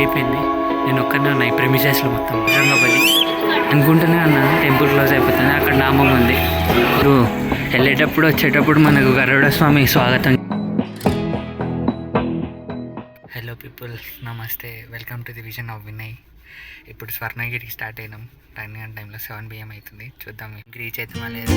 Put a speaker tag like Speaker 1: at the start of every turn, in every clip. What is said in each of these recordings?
Speaker 1: అయిపోయింది. నేను ఒక్కనే ఉన్నా ఈ ప్రెమిసెస్లో మొత్తం. రంగబలి అనుకుంటూనే ఉన్నా టెంపుల్ క్లోజ్ అయిపోతుంది. అక్కడ నామం ఉంది. ఇప్పుడు వెళ్ళేటప్పుడు వచ్చేటప్పుడు మనకు గరుడ స్వామి స్వాగతం. హలో పీపుల్ నమస్తే. Welcome to the vision of Vinay ఇప్పుడు స్వర్ణగిరికి స్టార్ట్ అయినాం. టెన్ టైంలో సెవెన్ బిఎం అవుతుంది. చూద్దాం. రీచ్ అవుతామా లేదా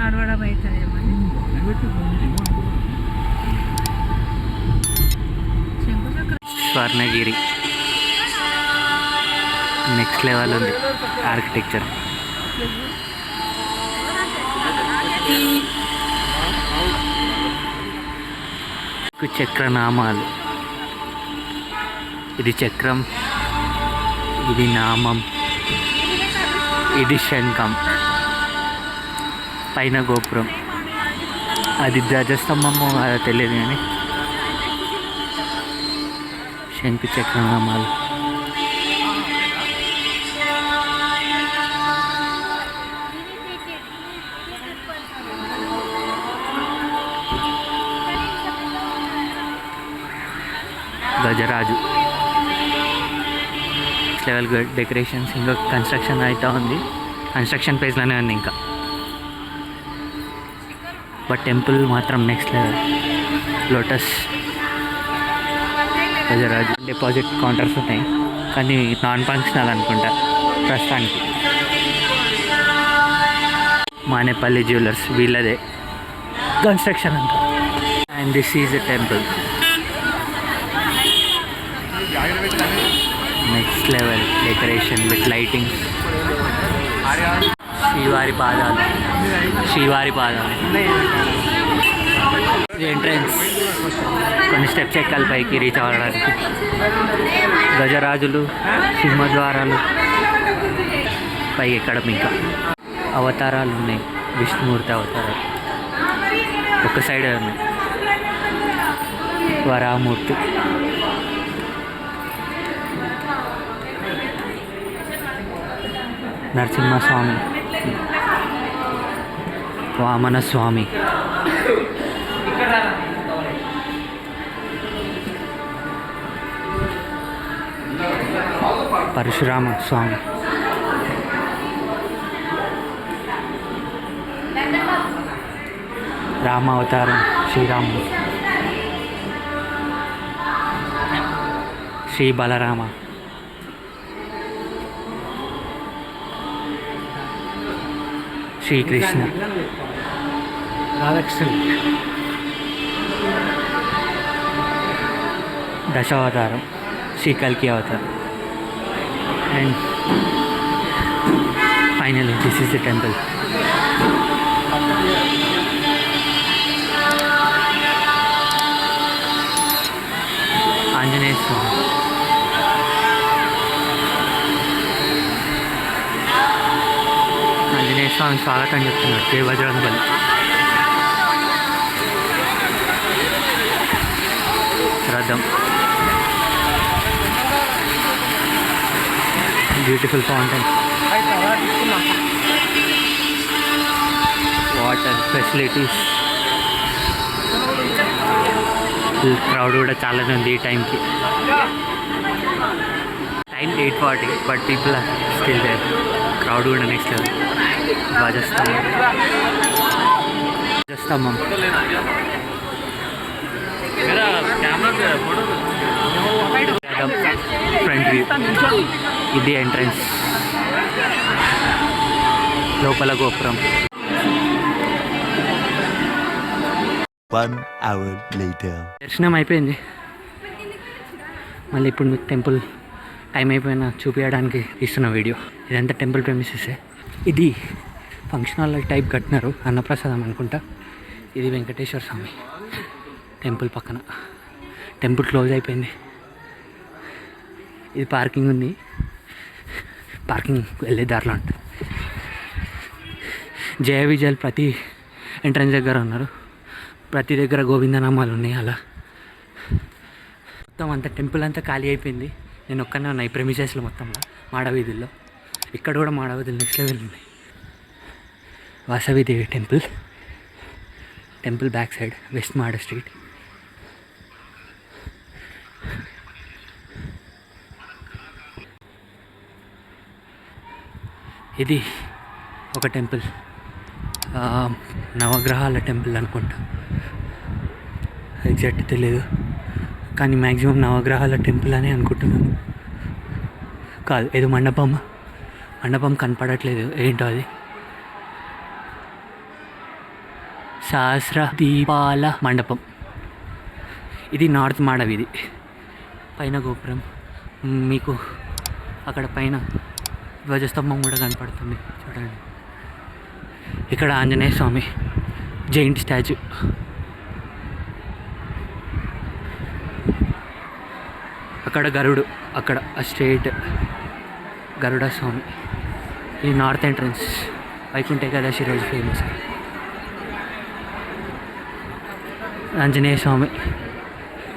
Speaker 2: నడవడం అవుతుందేమని
Speaker 1: స్వర్ణగిరి. నెక్స్ట్ లెవెల్ ఉంది. ఆర్కిటెక్చర్ చక్రనామాలు. ఇది చక్రం. ఇది నామం. ఇది శంఖం. పైన గోపురం. అది ధ్వజస్తంభము తెలియదు కానీ. శంకు చక్రనామాలు. గజరాజు లెవెల్ డెకరేషన్స్ ఇంకా కన్స్ట్రక్షన్ అవుతా ఉంది. కన్స్ట్రక్షన్ పేజ్లోనే ఉంది ఇంకా. బట్ టెంపుల్ మాత్రం నెక్స్ట్ లెవెల్ లోటస్ గజరాజు డిపాజిట్ కౌంటర్స్ ఉన్నాయి కానీ నాన్ ఫంక్షనల్ అనుకుంటా ప్రస్తుతానికి. మానేపల్లి జ్యువెలర్స్ వీళ్ళదే. కన్స్ట్రక్షన్ అంట and this is a temple next level decoration with lighting శ్రీవారి పాదాలు. శ్రీవారి పాదాలు. ఎంట్రన్స్ కొన్ని స్టెప్స్ ఎక్కాలి పైకి రీచ్ అవ్వడానికి. గజరాజులు సింహద్వారాలు పైకి ఎక్కడం ఇంకా. అవతారాలు ఉన్నాయి. విష్ణుమూర్తి అవతారాలు. ఒక సైడే ఉన్నాయి. వరామూర్తి నరసింహస్వామి. వామన స్వామి పరశురామ స్వామి రామావతారం శ్రీరాముడు శ్రీ బలరామ శ్రీకృష్ణ రాధాకృష్ణ దశావతారం శ్రీ కల్కి అవతారం. And final this is the temple. Anjaneya Swami. Anjaneya Swami స్వాగతం చెప్తున్నారు జై Bajranga beautiful fountain water facilities crowd కూడా చాలానే ఉంది ఈ టైంకి. Time eight forty but people are still there crowd కూడా నెక్స్ట్ లెవెల్ ధ్వజస్తంభం ధ్వజస్తంభం ఫ్రంట్ వ్యూ ఇది ఎంట్రన్స్ లోపల గోపురం. దర్శనం అయిపోయింది. మళ్ళీ ఇప్పుడు మీకు టెంపుల్ టైం అయిపోయినా చూపించడానికి ఇస్తున్న వీడియో. ఇదంతా టెంపుల్ ప్రెమిసెసే ఇది ఫంక్షన్ హాల్ టైప్ కట్టినారు అన్నప్రసాదం అనుకుంటా. ఇది వెంకటేశ్వర స్వామి. టెంపుల్ పక్కన. టెంపుల్ క్లోజ్ అయిపోయింది. ఇది పార్కింగ్ ఉంది. పార్కింగ్ వెళ్ళే దారిలో ఉంటుంది జయ విజయాలు ప్రతి ఎంట్రన్స్ దగ్గర ఉన్నారు. ప్రతి దగ్గర గోవిందనామాలు ఉన్నాయి అలా. మొత్తం అంత టెంపుల్ అంతా ఖాళీ అయిపోయింది. నేను ఒక్కనే ఉన్నా ఈ ప్రెమిసెస్లో మొత్తంలో మాడవీధుల్లో. ఇక్కడ కూడా మాడవీధులు నెక్స్ట్ లెవెల్ ఉన్నాయి. Vasavidevi temple. Temple back side west మాడ స్ట్రీట్ ఇది ఒక టెంపుల్. నవగ్రహాల టెంపుల్ అనుకుంటా. ఎగ్జాక్ట్ తెలియదు కానీ మ్యాక్సిమం నవగ్రహాల టెంపుల్ అని అనుకుంటున్నాను. కాదు ఏదో మండపం. మండపం కనపడట్లేదు. ఏంటో అది? సహస్ర దీపాల మండపం. ఇది నార్త్ మాడవి ఇది పైన గోపురం. మీకు అక్కడ పైన ధ్వజస్తంభం కూడా కనపడుతుంది చూడండి. ఇక్కడ ఆంజనేయ స్వామి జైంట్ స్టాచ్యూ. అక్కడ గరుడు అక్కడ స్ట్రేట్ గరుడ స్వామి. ఈ నార్త్ ఎంట్రన్స్ వైకుంఠ ఏకాదశి రోజు ఫేమస్. ఆంజనేయ స్వామి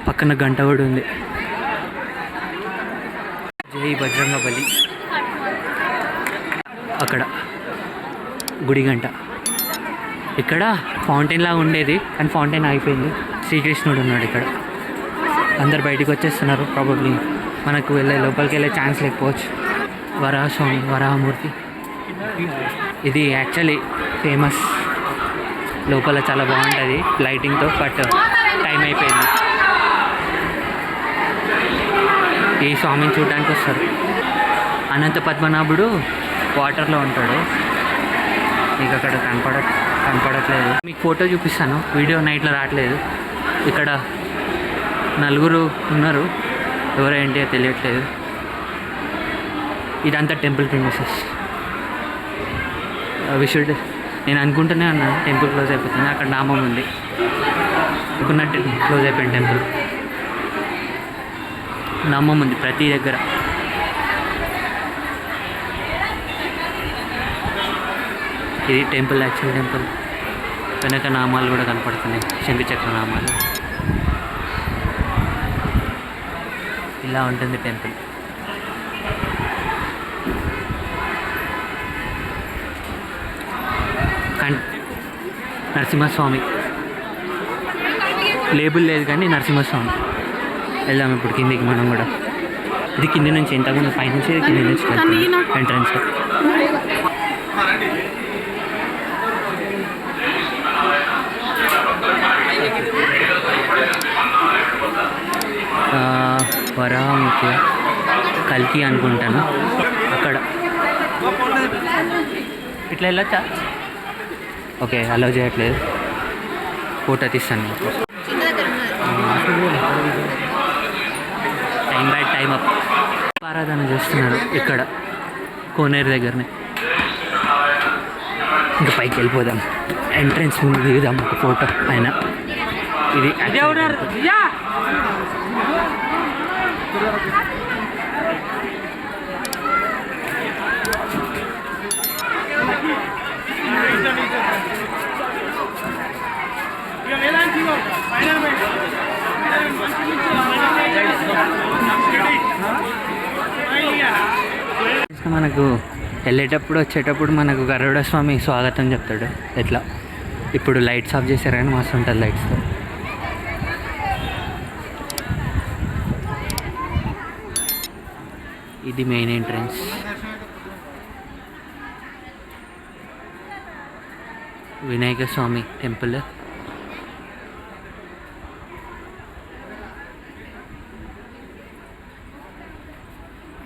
Speaker 1: పక్కన గంట కూడా ఉంది. జై బజరంగ బలి. అక్కడ గుడి గంట ఇక్కడ ఫౌంటైన్ లాగా ఉండేది కానీ ఫౌంటైన్ అయిపోయింది శ్రీకృష్ణుడు ఉన్నాడు ఇక్కడ. అందరు బయటికి వచ్చేస్తున్నారు ప్రాబబ్లీ మనకు వెళ్ళే లోపలికి వెళ్ళే ఛాన్స్ లేకపోవచ్చు. వరాహ స్వామి వరాహమూర్తి. ఇది యాక్చువల్లీ ఫేమస్ లోపల చాలా బాగుంటుంది లైటింగ్తో బట్ టైం అయిపోయింది. ఈ స్వామిని చూడడానికి వస్తారు. అనంత పద్మనాభుడు వాటర్లో ఉంటాడు. మీకు అక్కడ కనపడ కనపడట్లేదు. మీకు ఫోటో చూపిస్తాను. వీడియో నైట్లో రావట్లేదు. ఇక్కడ నలుగురు ఉన్నారు. ఎవరో ఏంటి తెలియట్లేదు. ఇదంతా టెంపుల్ ప్రిమిసెస్ విషుడ్ uh, నేను అనుకుంటూనే ఉన్నాను టెంపుల్ క్లోజ్ అయిపోతుంది. అక్కడ నామం ఉంది. అనుకున్నట్టు క్లోజ్ అయిపోయింది టెంపుల్. నామం ఉంది ప్రతి దగ్గర. ఇది టెంపుల్ యాక్చువల్ టెంపుల్. వెనక నామాలు కూడా కనపడుతున్నాయి. శంఖచక్ర నామాలు. ఇలా ఉంటుంది టెంపుల్. నరసింహస్వామి. లేబుల్ లేదు కానీ నరసింహస్వామి. వెళ్దాం ఇప్పుడు కిందికి మనం కూడా. ఇది కింది నుంచి ఇంతకుముందు పైనుంచి కింది నుంచి ఎంట్రన్స్. వరాముఖి కల్కి అనుకుంటాను. అక్కడ. ఇట్లా వెళ్ళొచ్చా? ఓకే అలౌ చేయట్లేదు. ఫోటో తీస్తాను టైం బై టైం అప్. ఆరాధన చేస్తున్నారు ఇక్కడ కోనేరు దగ్గరనే. ఇంకా పైకి వెళ్ళిపోదాం. ఎంట్రన్స్ ముందు దిగుదాం ఒక ఫోటో ఆయన ఇది మనకు వెళ్ళేటప్పుడు వచ్చేటప్పుడు మనకు గరుడ స్వామి స్వాగతం చెప్తాడు. ఎట్లా? ఇప్పుడు లైట్స్ ఆఫ్ చేశారని కానీ మస్తు ఉంటుంది లైట్స్ ఇది main entrance Vinayaka Swami temple.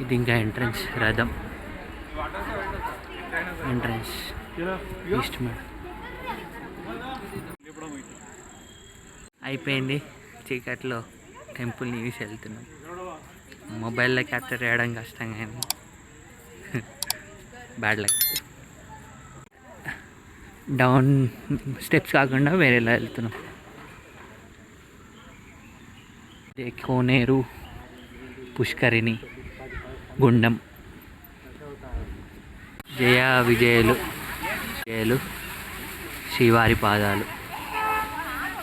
Speaker 1: ఇది ఇంకా ఎంట్రన్స్ రథం. ఎంట్రన్స్ ఈస్ట్ అయిపోయింది చీకట్లో టెంపుల్ని చూసి వెళ్తున్నాం. మొబైల్లో క్యాప్చర్ చేయడం కష్టం కానీ బ్యాడ్ లక్ డౌన్ స్టెప్స్ కాకుండా వేరేలా వెళ్తున్నాం. కోనేరు పుష్కరిణి గుండం. జయ విజయులు విజయలు శ్రీవారి పాదాలు.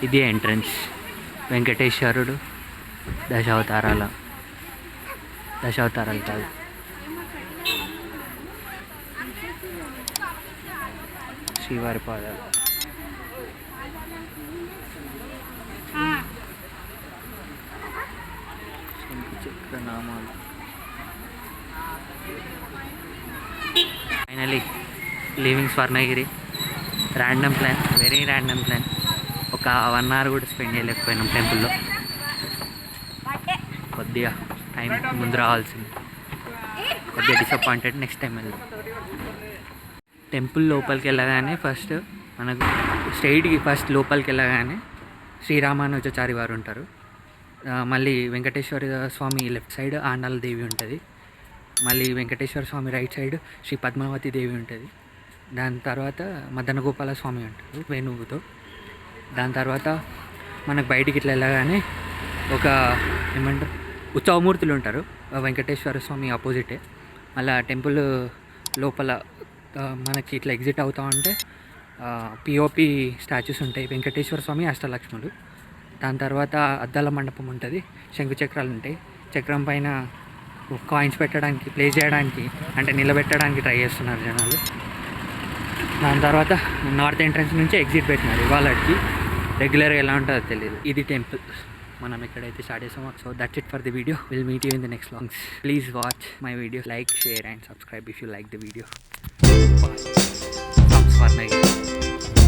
Speaker 1: ఇది ఎంట్రన్స్ వెంకటేశ్వరుడు దశావతారాల. దశావతారాలు కాదు శ్రీవారి పాదాలు. శంకు చక్ర నామాలు. Finally leaving Swarnagiri random plan very random plan ఒక వన్ అవర్ కూడా స్పెండ్ చేయలేకపోయినాం టెంపుల్లో కొద్దిగా. టైం ముందు రావాల్సింది. కొద్దిగా డిసప్పాయింటెడ్ నెక్స్ట్ టైం వెళ్దాం. టెంపుల్ లోపలికి వెళ్ళగానే ఫస్ట్ మనకు స్ట్రైట్కి ఫస్ట్ లోపలికి వెళ్ళగానే శ్రీరామానుజాచారి వారు ఉంటారు. మళ్ళీ వెంకటేశ్వర స్వామి లెఫ్ట్ సైడ్ ఆండాల దేవి ఉంటుంది. మళ్ళీ వెంకటేశ్వర స్వామి రైట్ సైడ్ శ్రీ పద్మావతి దేవి ఉంటుంది. దాని తర్వాత మదన గోపాల స్వామి ఉంటారు వేణువుతో. దాని తర్వాత మనకు బయటికి ఇట్లా వెళ్ళగానే ఒక ఏమంటారు? ఉత్సవమూర్తులు ఉంటారు. వెంకటేశ్వర స్వామి ఆపోజిటే. మళ్ళీ టెంపుల్ లోపల మనకి ఇట్లా ఎగ్జిట్ అవుతా ఉంటే పిఓపి స్టాచ్యూస్ ఉంటాయి. వెంకటేశ్వర స్వామి అష్టలక్ష్ములు. దాని తర్వాత అద్దాల మండపం ఉంటుంది. శంకు చక్రాలు ఉంటాయి. చక్రం పైన కాయిన్స్ పెట్టడానికి ప్లేస్ చేయడానికి అంటే నిలబెట్టడానికి ట్రై చేస్తున్నారు జనాలు. దాని తర్వాత నార్త్ ఎంట్రన్స్ నుంచి ఎగ్జిట్ పెట్టినారు. ఇవాళకి. రెగ్యులర్గా ఎలా ఉంటుందో తెలియదు ఇది టెంపుల్. మనం ఎక్కడైతే స్టార్ట్ చేసామో so that's it for the video will meet you in the next vlogs please watch my video like share and subscribe if you like the video Swarnagiri